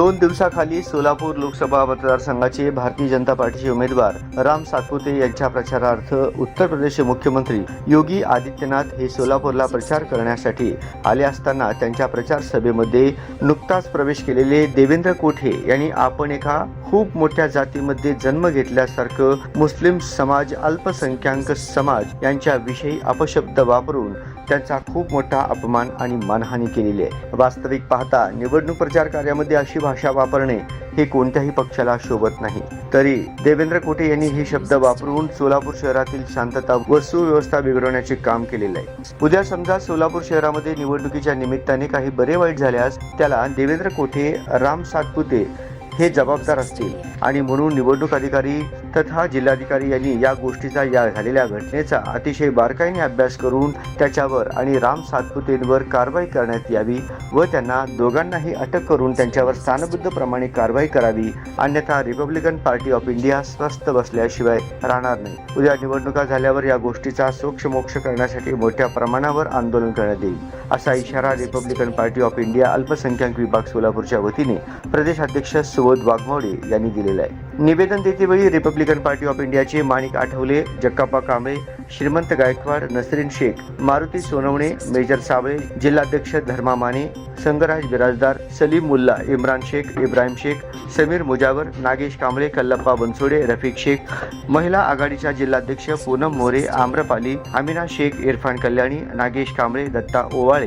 दोन दिवसाखाली सोलापूर लोकसभा मतदारसंघाचे भारतीय जनता पार्टीचे उमेदवार राम सातपुते यांच्या प्रचारार्थ उत्तर प्रदेशचे मुख्यमंत्री योगी आदित्यनाथ हे सोलापूरला प्रचार करण्यासाठी आले असताना त्यांच्या प्रचार सभेमध्ये नुकताच प्रवेश केलेले देवेंद्र कोठे यांनी आपण एका खूप मोठ्या जातीमध्ये जन्म घेतल्यासारखं मुस्लिम समाज अल्पसंख्याक समाज यांच्याविषयी अपशब्द वापरून त्यांचा खूप मोठा अपमान आणि मानहानी केलेली आहे. वास्तविक पाहता निवडणूक प्रचार कार्यामध्ये अशी भाषा वापरणे हे कोणत्याही पक्षाला शोभत नाही. तरी देवेंद्र कोटे यांनी हे शब्द वापरून सोलापूर शहरातील शांतता व सुव्यवस्था बिघडवण्याचे काम केलेले आहे. उद्या समजा सोलापूर शहरामध्ये निवडणुकीच्या निमित्ताने काही बरे वाईट झाल्यास त्याला देवेंद्र कोठे राम सातपुते हे जबाबदार असतील. आणि म्हणून निवडणूक अधिकारी तथा जिल्हाधिकारी यांनी या गोष्टीचा या झालेल्या घटनेचा अतिशय बारकाईने अभ्यास करून त्याच्यावर आणि राम सातपुतेंवर कारवाई करण्यात यावी व त्यांना दोघांनाही अटक करून त्यांच्यावर स्थानबद्ध प्रमाणे कारवाई करावी. अन्यथा रिपब्लिकन पार्टी ऑफ इंडिया स्वस्त बसल्याशिवाय राहणार नाही. उद्या निवडणुका झाल्यावर या गोष्टीचा सोक्ष मोक्ष करण्यासाठी मोठ्या प्रमाणावर आंदोलन करण्यात येईल. असा इशारा रिपब्लिकन पार्टी ऑफ इंडिया अल्पसंख्याक विभाग सोलापूरच्या वतीने प्रदेशाध्यक्ष सुबोध वाघमोडे यांनी दिलेला आहे. निवेदन देतेवेळी रिपब्लिकन पार्टी ऑफ इंडियाचे माणिक आठवले जक्काप्पा कांबळे श्रीमंत गायकवाड नसरीन शेख मारुती सोनवणे मेजर साबळे जिल्हाध्यक्ष धर्मा माने संगराज बिराजदार सलीम मुल्ला इम्रान शेख इब्राहिम शेख समीर मुजावर नागेश कांबळे कल्लप्पा बनसोडे रफिक शेख महिला आघाडीच्या जिल्हाध्यक्ष पूनम मोरे आम्रपाली अमिना शेख इरफान कल्याणी नागेश कांबळे दत्ता ओवाळ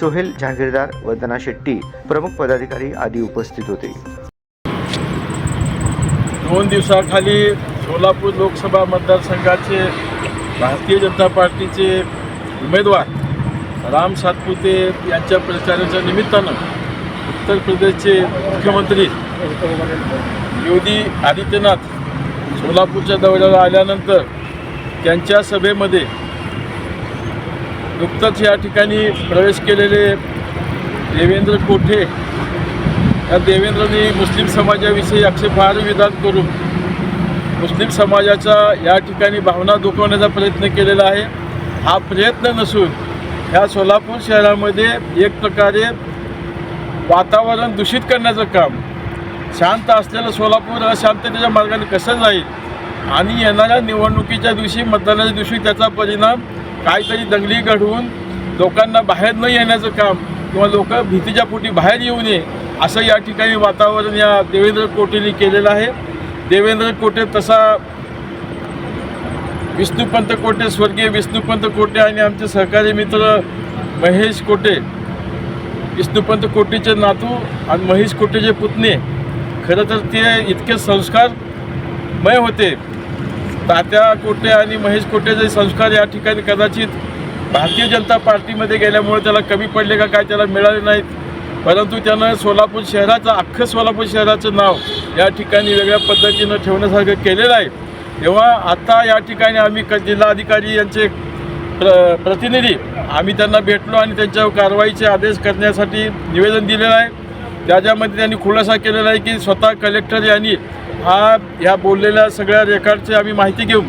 सोहेल जहागीरदार वंदना शेट्टी प्रमुख पदाधिकारी आदी उपस्थित होते. दोन दिवसाखाली सोलापूर लोकसभा मतदारसंघाचे भारतीय जनता पार्टीचे उमेदवार राम सातपुते यांच्या प्रचाराच्या निमित्तानं उत्तर प्रदेशचे मुख्यमंत्री योगी आदित्यनाथ सोलापूरच्या दौऱ्याला आल्यानंतर त्यांच्या सभेमध्ये नुकतंच या ठिकाणी प्रवेश केलेले देवेंद्र कोठे या देवेंद्रने मुस्लिम समाजाविषयी आक्षेपार्ह विधान करून मुस्लिम समाजाच्या या ठिकाणी भावना दुखवण्याचा प्रयत्न केलेला आहे. हा प्रयत्न नसून ह्या सोलापूर शहरामध्ये एक प्रकारे वातावरण दूषित करण्याचं काम शांत असलेलं सोलापूर अशांततेच्या मार्गाने कसं जाईल आणि येणाऱ्या निवडणुकीच्या दिवशी मतदानाच्या दिवशी त्याचा परिणाम काहीतरी दंगली घडवून लोकांना बाहेर न येण्याचं काम किंवा लोक भीतीच्या पोटी बाहेर येऊ नये असं या ठिकाणी वातावरण या देवेंद्र कोटेने केलेलं आहे. देवेंद्र कोटे तसा विष्णुपंत कोटे स्वर्गीय विष्णुपंत कोटे आणि आमचे सहकारी मित्र महेश कोटे विष्णुपंत कोटेचे नातू आणि महेश कोटेचे पुतणे खरं तर ते इतके संस्कारमय होते. तात्या कोटे आणि महेश कोटेचे संस्कार या ठिकाणी कदाचित भारतीय जनता पार्टीमध्ये गेल्यामुळे त्याला कमी पडले का काय त्याला मिळाले नाहीत. परंतु त्यानं सोलापूर शहराचं अख्खं सोलापूर शहराचं नाव या ठिकाणी वेगळ्या पद्धतीनं ठेवण्यासारखं केलेलं आहे. तेव्हा आता या ठिकाणी आम्ही क जिल्हाधिकारी यांचे प्र प्रतिनिधी आम्ही त्यांना भेटलो आणि त्यांच्यावर कारवाईचे आदेश करण्यासाठी निवेदन दिलेलं आहे. त्याच्यामध्ये त्यांनी खुलासा केलेला आहे की स्वतः कलेक्टर यांनी हा ह्या बोललेल्या सगळ्या रेकॉर्डची आम्ही माहिती घेऊन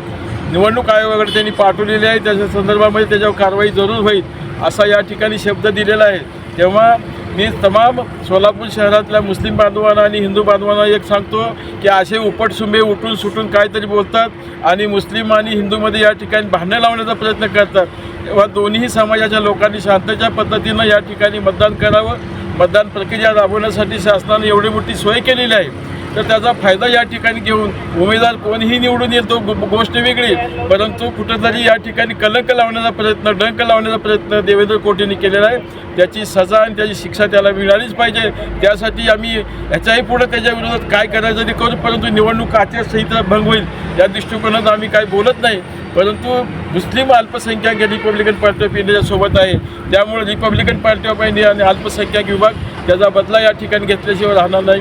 निवडणूक आयोगाकडे त्यांनी पाठवलेली आहे. त्याच्या संदर्भामध्ये त्याच्यावर कारवाई जरूर होईल असा या ठिकाणी शब्द दिलेला आहे. तेव्हा मी तमाम सोलापूर शहरातल्या मुस्लिम बांधवांना आणि हिंदू बांधवांना एक सांगतो की असे उपटसुंबे उठून सुटून काहीतरी बोलतात आणि मुस्लिम आणि हिंदूमध्ये या ठिकाणी भांडणं लावण्याचा प्रयत्न करतात. तेव्हा दोन्ही समाजाच्या लोकांनी शांतेच्या पद्धतीनं या ठिकाणी मतदान करावं. मतदान प्रक्रिया राबवण्यासाठी शासनाने एवढी मोठी सोय केलेली आहे. तर त्याचा फायदा या ठिकाणी घेऊन उमेदवार कोणीही निवडून येतो गो- गोष्ट वेगळी परंतु कुठंतरी या ठिकाणी कलंक लावण्याचा प्रयत्न डंक लावण्याचा प्रयत्न देवेंद्र कोटेंनी केलेला आहे. त्याची सजा आणि त्याची शिक्षा त्याला मिळालीच पाहिजे. त्यासाठी आम्ही ह्याच्याही पुढं त्याच्या विरोधात काय करायचं ते करू परंतु निवडणूक आचारसंहिता भंग होईल या दृष्टिकोनात आम्ही काही बोलत नाही. परंतु मुस्लिम अल्पसंख्याक रिपब्लिकन पार्टी ऑफ इंडियाच्या सोबत आहे. त्यामुळे रिपब्लिकन पार्टी ऑफ इंडिया आणि अल्पसंख्याक विभाग त्याचा बदला या ठिकाणी घेतल्याशिवाय राहणार नाही.